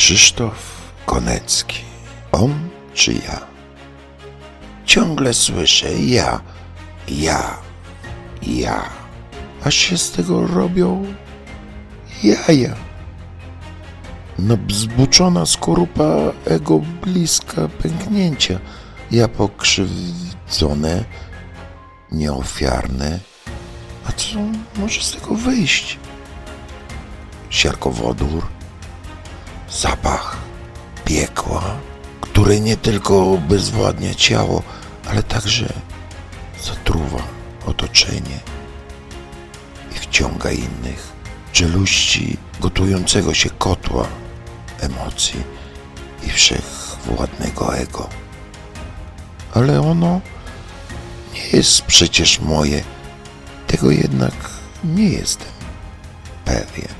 Krzysztof Konecki. On czy ja? Ciągle słyszę ja, ja, ja. Aż się z tego robią jaja. No zbuczona skorupa ego bliska pęknięcia. Ja pokrzywdzone, nieofiarne. A co może z tego wyjść? Siarkowodór, zapach piekła, który nie tylko obezwładnia ciało, ale także zatruwa otoczenie i wciąga innych czeluści gotującego się kotła emocji i wszechwładnego ego. Ale ono nie jest przecież moje, tego jednak nie jestem pewien.